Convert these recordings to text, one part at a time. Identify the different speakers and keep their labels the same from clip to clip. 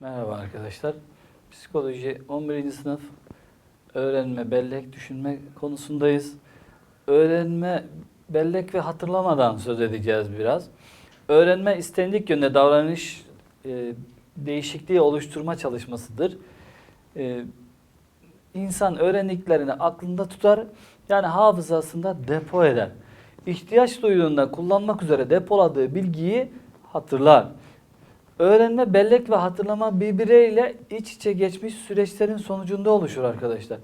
Speaker 1: Merhaba arkadaşlar. Psikoloji 11. sınıf öğrenme, bellek, düşünme konusundayız. Öğrenme, bellek ve hatırlamadan söz edeceğiz biraz. Öğrenme istendik yönde davranış e, değişikliği oluşturma çalışmasıdır. E, insan öğrendiklerini aklında tutar, yani hafızasında depo eder. İhtiyaç duyduğunda kullanmak üzere depoladığı bilgiyi hatırlar. Öğrenme, bellek ve hatırlama birbirleriyle iç içe geçmiş süreçlerin sonucunda oluşur arkadaşlar.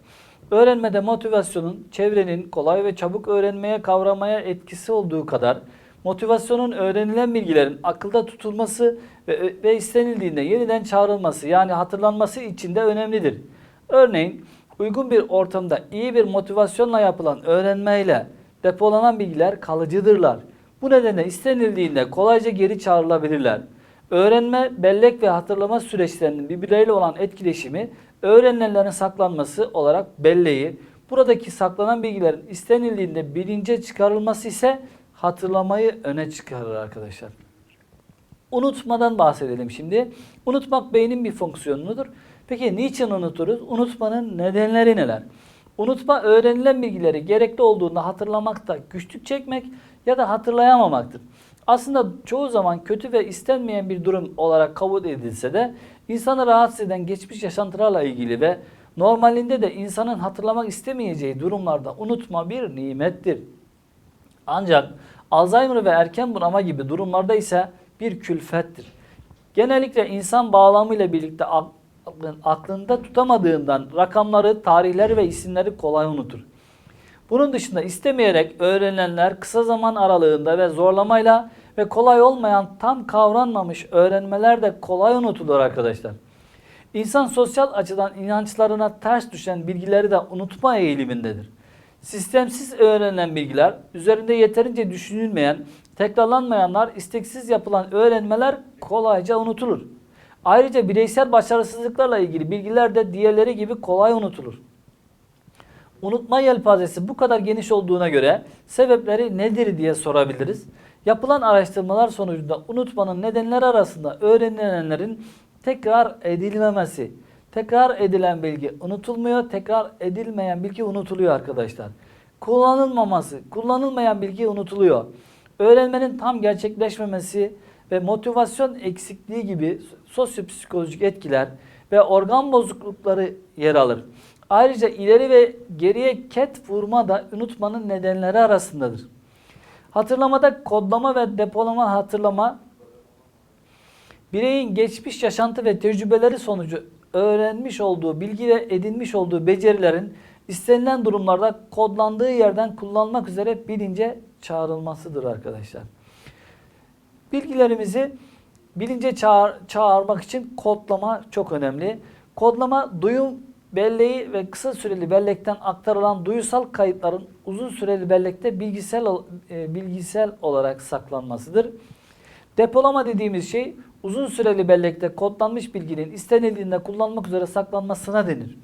Speaker 1: Öğrenmede motivasyonun çevrenin kolay ve çabuk öğrenmeye kavramaya etkisi olduğu kadar motivasyonun öğrenilen bilgilerin akılda tutulması ve, ve istenildiğinde yeniden çağrılması yani hatırlanması için de önemlidir. Örneğin uygun bir ortamda iyi bir motivasyonla yapılan öğrenmeyle depolanan bilgiler kalıcıdırlar. Bu nedenle istenildiğinde kolayca geri çağrılabilirler. Öğrenme, bellek ve hatırlama süreçlerinin birbirleriyle olan etkileşimi öğrenilenlerin saklanması olarak belleği, buradaki saklanan bilgilerin istenildiğinde bilince çıkarılması ise hatırlamayı öne çıkarır arkadaşlar. Unutmadan bahsedelim şimdi. Unutmak beynin bir fonksiyonudur. Peki niçin unuturuz? Unutmanın nedenleri neler? Unutma öğrenilen bilgileri gerekli olduğunda hatırlamakta güçlük çekmek ya da hatırlayamamaktır. Aslında çoğu zaman kötü ve istenmeyen bir durum olarak kabul edilse de insanı rahatsız eden geçmiş yaşantılarla ilgili ve normalinde de insanın hatırlamak istemeyeceği durumlarda unutma bir nimettir. Ancak Alzheimer ve erken bunama gibi durumlarda ise bir külfettir. Genellikle insan bağlamıyla birlikte aklın- aklında tutamadığından rakamları, tarihleri ve isimleri kolay unutur. Bunun dışında istemeyerek öğrenilenler kısa zaman aralığında ve zorlamayla ve kolay olmayan tam kavranmamış öğrenmeler de kolay unutulur arkadaşlar. İnsan sosyal açıdan inançlarına ters düşen bilgileri de unutma eğilimindedir. Sistemsiz öğrenilen bilgiler, üzerinde yeterince düşünülmeyen, tekrarlanmayanlar, isteksiz yapılan öğrenmeler kolayca unutulur. Ayrıca bireysel başarısızlıklarla ilgili bilgiler de diğerleri gibi kolay unutulur. Unutma yelpazesi bu kadar geniş olduğuna göre sebepleri nedir diye sorabiliriz. Yapılan araştırmalar sonucunda unutmanın nedenleri arasında öğrenilenlerin tekrar edilmemesi. Tekrar edilen bilgi unutulmuyor, tekrar edilmeyen bilgi unutuluyor arkadaşlar. Kullanılmaması, kullanılmayan bilgi unutuluyor. Öğrenmenin tam gerçekleşmemesi ve motivasyon eksikliği gibi sosyopsikolojik etkiler ve organ bozuklukları yer alır. Ayrıca ileri ve geriye ket vurma da unutmanın nedenleri arasındadır. Hatırlamada kodlama ve depolama hatırlama bireyin geçmiş yaşantı ve tecrübeleri sonucu öğrenmiş olduğu bilgi ve edinmiş olduğu becerilerin istenilen durumlarda kodlandığı yerden kullanmak üzere bilince çağrılmasıdır arkadaşlar. Bilgilerimizi bilince çağır, çağırmak için kodlama çok önemli. Kodlama duyum belleği ve kısa süreli bellekten aktarılan duyusal kayıtların uzun süreli bellekte bilgisel e, bilgisel olarak saklanmasıdır. Depolama dediğimiz şey uzun süreli bellekte kodlanmış bilginin istenildiğinde kullanmak üzere saklanmasına denir.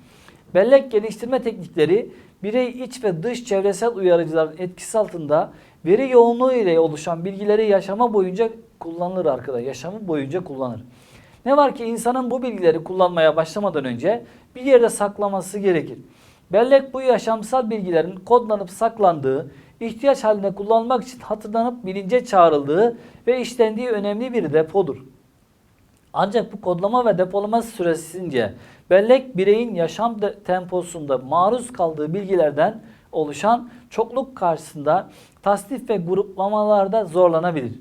Speaker 1: Bellek geliştirme teknikleri birey iç ve dış çevresel uyarıcıların etkisi altında veri yoğunluğu ile oluşan bilgileri yaşama boyunca kullanılır arkadaşlar. Yaşamı boyunca kullanır. Ne var ki insanın bu bilgileri kullanmaya başlamadan önce bir yerde saklaması gerekir. Bellek bu yaşamsal bilgilerin kodlanıp saklandığı, ihtiyaç halinde kullanmak için hatırlanıp bilince çağrıldığı ve işlendiği önemli bir depodur. Ancak bu kodlama ve depolama süresince bellek bireyin yaşam temposunda maruz kaldığı bilgilerden oluşan çokluk karşısında tasnif ve gruplamalarda zorlanabilir.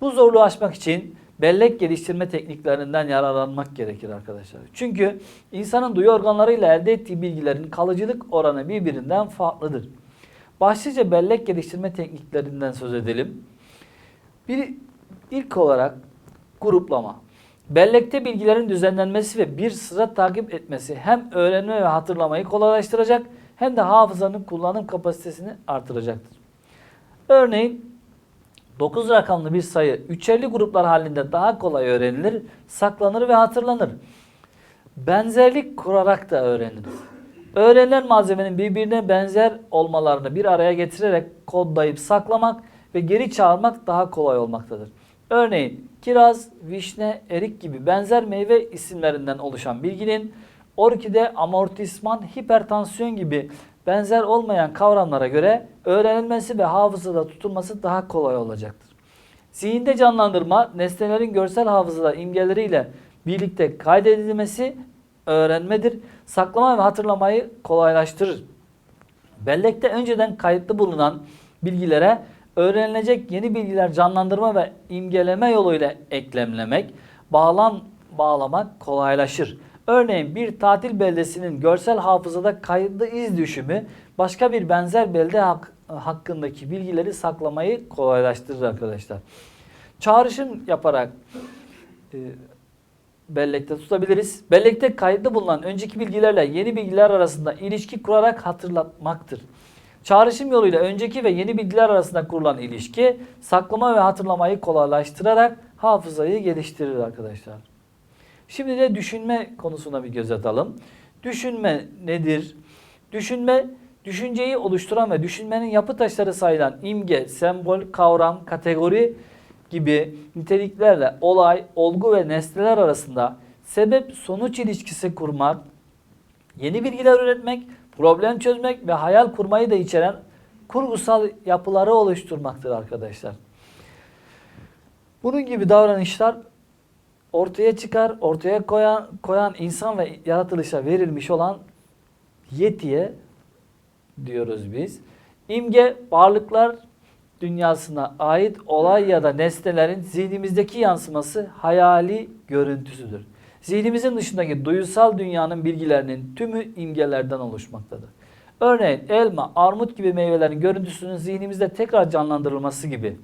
Speaker 1: Bu zorluğu aşmak için bellek geliştirme tekniklerinden yararlanmak gerekir arkadaşlar. Çünkü insanın duyu organlarıyla elde ettiği bilgilerin kalıcılık oranı birbirinden farklıdır. Başlıca bellek geliştirme tekniklerinden söz edelim. Bir, ilk olarak gruplama. Bellekte bilgilerin düzenlenmesi ve bir sıra takip etmesi hem öğrenme ve hatırlamayı kolaylaştıracak hem de hafızanın kullanım kapasitesini artıracaktır. Örneğin 9 rakamlı bir sayı üçerli gruplar halinde daha kolay öğrenilir, saklanır ve hatırlanır. Benzerlik kurarak da öğreniriz. Öğrenilen malzemenin birbirine benzer olmalarını bir araya getirerek kodlayıp saklamak ve geri çağırmak daha kolay olmaktadır. Örneğin kiraz, vişne, erik gibi benzer meyve isimlerinden oluşan bilginin orkide, amortisman, hipertansiyon gibi benzer olmayan kavramlara göre öğrenilmesi ve hafızada tutulması daha kolay olacaktır. Zihinde canlandırma, nesnelerin görsel hafızada imgeleriyle birlikte kaydedilmesi öğrenmedir. Saklama ve hatırlamayı kolaylaştırır. Bellekte önceden kayıtlı bulunan bilgilere öğrenilecek yeni bilgiler canlandırma ve imgeleme yoluyla eklemlemek, bağlam bağlamak kolaylaşır. Örneğin bir tatil beldesinin görsel hafızada kayıtlı iz düşümü başka bir benzer belde hak- hakkındaki bilgileri saklamayı kolaylaştırır arkadaşlar. Çağrışım yaparak e, bellekte tutabiliriz. Bellekte kayıtlı bulunan önceki bilgilerle yeni bilgiler arasında ilişki kurarak hatırlatmaktır. Çağrışım yoluyla önceki ve yeni bilgiler arasında kurulan ilişki saklama ve hatırlamayı kolaylaştırarak hafızayı geliştirir arkadaşlar. Şimdi de düşünme konusuna bir göz atalım. Düşünme nedir? Düşünme, düşünceyi oluşturan ve düşünmenin yapı taşları sayılan imge, sembol, kavram, kategori gibi niteliklerle olay, olgu ve nesneler arasında sebep-sonuç ilişkisi kurmak, yeni bilgiler üretmek, problem çözmek ve hayal kurmayı da içeren kurgusal yapıları oluşturmaktır arkadaşlar. Bunun gibi davranışlar ortaya çıkar, ortaya koyan, koyan insan ve yaratılışa verilmiş olan yetiye diyoruz biz. İmge varlıklar dünyasına ait olay ya da nesnelerin zihnimizdeki yansıması hayali görüntüsüdür. Zihnimizin dışındaki duyusal dünyanın bilgilerinin tümü imgelerden oluşmaktadır. Örneğin elma, armut gibi meyvelerin görüntüsünün zihnimizde tekrar canlandırılması gibi.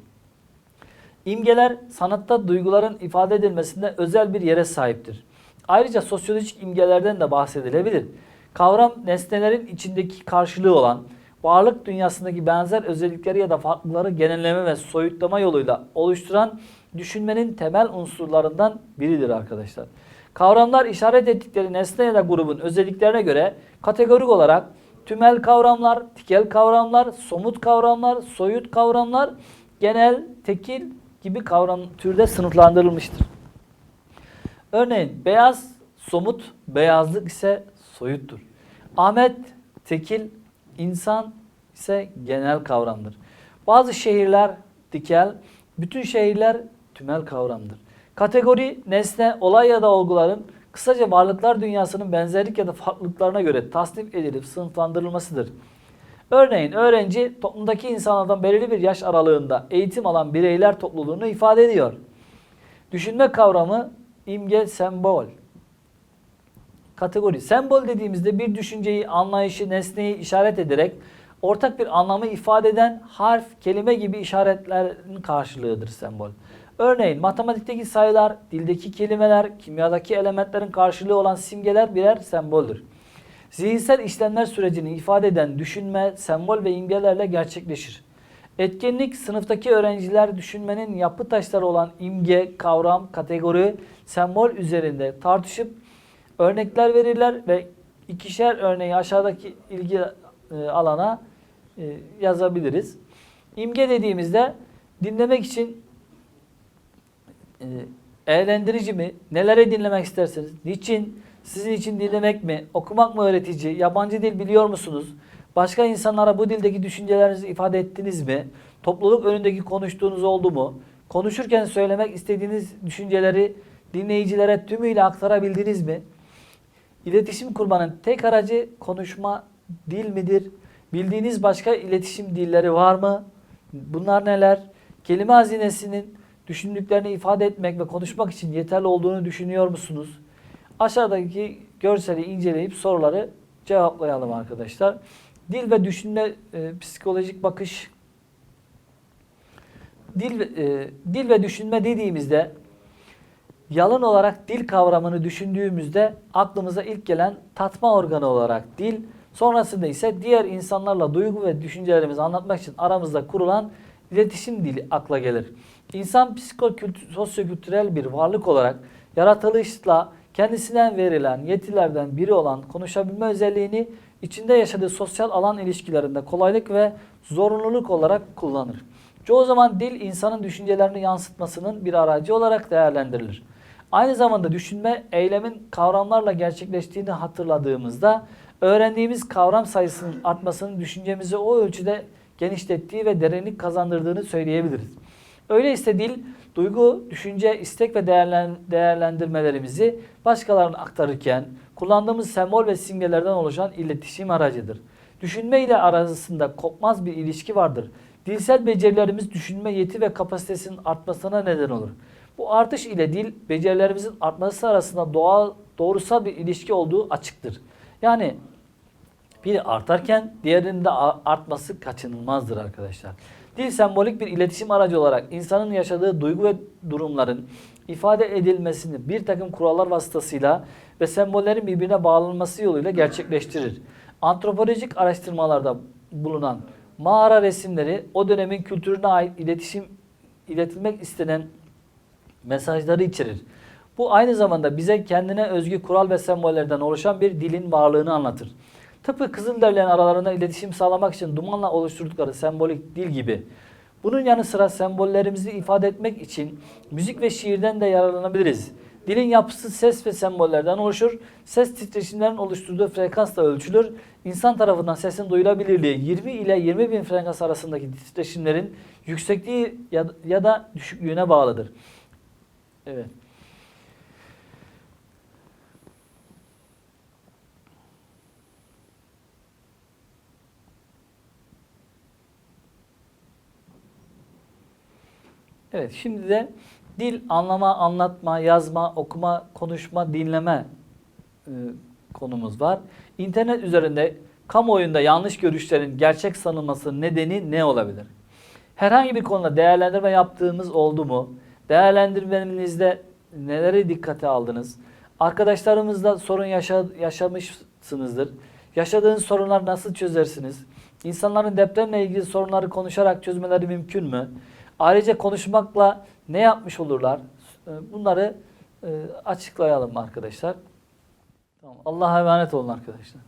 Speaker 1: İmgeler sanatta duyguların ifade edilmesinde özel bir yere sahiptir. Ayrıca sosyolojik imgelerden de bahsedilebilir. Kavram nesnelerin içindeki karşılığı olan varlık dünyasındaki benzer özellikleri ya da farklılıkları genelleme ve soyutlama yoluyla oluşturan düşünmenin temel unsurlarından biridir arkadaşlar. Kavramlar işaret ettikleri nesne ya da grubun özelliklerine göre kategorik olarak tümel kavramlar, tikel kavramlar, somut kavramlar, soyut kavramlar, genel, tekil gibi kavram türde sınıflandırılmıştır. Örneğin beyaz somut, beyazlık ise soyuttur. Ahmet tekil, insan ise genel kavramdır. Bazı şehirler tikel, bütün şehirler tümel kavramdır. Kategori, nesne, olay ya da olguların kısaca varlıklar dünyasının benzerlik ya da farklılıklarına göre tasnif edilip sınıflandırılmasıdır. Örneğin öğrenci toplumdaki insanlardan belirli bir yaş aralığında eğitim alan bireyler topluluğunu ifade ediyor. Düşünme kavramı imge, sembol. Kategori. Sembol dediğimizde bir düşünceyi, anlayışı, nesneyi işaret ederek ortak bir anlamı ifade eden harf, kelime gibi işaretlerin karşılığıdır sembol. Örneğin matematikteki sayılar, dildeki kelimeler, kimyadaki elementlerin karşılığı olan simgeler birer semboldür. Zihinsel işlemler sürecini ifade eden düşünme, sembol ve imgelerle gerçekleşir. Etkinlik sınıftaki öğrenciler düşünmenin yapı taşları olan imge, kavram, kategori, sembol üzerinde tartışıp örnekler verirler ve ikişer örneği aşağıdaki ilgi e, alana e, yazabiliriz. İmge dediğimizde dinlemek için e, eğlendirici mi? Neleri dinlemek istersiniz? Niçin? Sizin için dinlemek mi? Okumak mı öğretici? Yabancı dil biliyor musunuz? Başka insanlara bu dildeki düşüncelerinizi ifade ettiniz mi? Topluluk önündeki konuştuğunuz oldu mu? Konuşurken söylemek istediğiniz düşünceleri dinleyicilere tümüyle aktarabildiniz mi? İletişim kurmanın tek aracı konuşma dil midir? Bildiğiniz başka iletişim dilleri var mı? Bunlar neler? Kelime hazinesinin düşündüklerini ifade etmek ve konuşmak için yeterli olduğunu düşünüyor musunuz? Aşağıdaki görseli inceleyip soruları cevaplayalım arkadaşlar. Dil ve düşünme e, psikolojik bakış. Dil, e, dil ve düşünme dediğimizde yalın olarak dil kavramını düşündüğümüzde aklımıza ilk gelen tatma organı olarak dil, sonrasında ise diğer insanlarla duygu ve düşüncelerimizi anlatmak için aramızda kurulan iletişim dili akla gelir. İnsan psikokültür, sosyokültürel bir varlık olarak yaratılışla kendisinden verilen yetilerden biri olan konuşabilme özelliğini içinde yaşadığı sosyal alan ilişkilerinde kolaylık ve zorunluluk olarak kullanır. Çoğu zaman dil insanın düşüncelerini yansıtmasının bir aracı olarak değerlendirilir. Aynı zamanda düşünme eylemin kavramlarla gerçekleştiğini hatırladığımızda öğrendiğimiz kavram sayısının artmasının düşüncemizi o ölçüde genişlettiği ve derinlik kazandırdığını söyleyebiliriz. Öyleyse dil, duygu, düşünce, istek ve değerlen- değerlendirmelerimizi başkalarına aktarırken kullandığımız sembol ve simgelerden oluşan iletişim aracıdır. Düşünme ile arasında kopmaz bir ilişki vardır. Dilsel becerilerimiz düşünme yeti ve kapasitesinin artmasına neden olur. Bu artış ile dil becerilerimizin artması arasında doğal, doğrusal bir ilişki olduğu açıktır. Yani biri artarken diğerinin de artması kaçınılmazdır arkadaşlar. Dil sembolik bir iletişim aracı olarak insanın yaşadığı duygu ve durumların ifade edilmesini bir takım kurallar vasıtasıyla ve sembollerin birbirine bağlanması yoluyla gerçekleştirir. Antropolojik araştırmalarda bulunan mağara resimleri o dönemin kültürüne ait iletişim iletilmek istenen mesajları içerir. Bu aynı zamanda bize kendine özgü kural ve sembollerden oluşan bir dilin varlığını anlatır. Tıpkı Kızılderililerin aralarında iletişim sağlamak için dumanla oluşturdukları sembolik dil gibi. Bunun yanı sıra sembollerimizi ifade etmek için müzik ve şiirden de yararlanabiliriz. Dilin yapısı ses ve sembollerden oluşur. Ses titreşimlerin oluşturduğu frekansla ölçülür. İnsan tarafından sesin duyulabilirliği 20 ile 20 bin frekans arasındaki titreşimlerin yüksekliği ya, da düşüklüğüne bağlıdır. Evet. Evet, şimdi de dil anlama, anlatma, yazma, okuma, konuşma, dinleme e, konumuz var. İnternet üzerinde kamuoyunda yanlış görüşlerin gerçek sanılması nedeni ne olabilir? Herhangi bir konuda değerlendirme yaptığımız oldu mu? Değerlendirmenizde neleri dikkate aldınız? Arkadaşlarımızla sorun yaşa, yaşamışsınızdır. Yaşadığınız sorunlar nasıl çözersiniz? İnsanların depremle ilgili sorunları konuşarak çözmeleri mümkün mü? Ayrıca konuşmakla ne yapmış olurlar? Ee, Bunları e, açıklayalım arkadaşlar. Allah'a emanet olun arkadaşlar.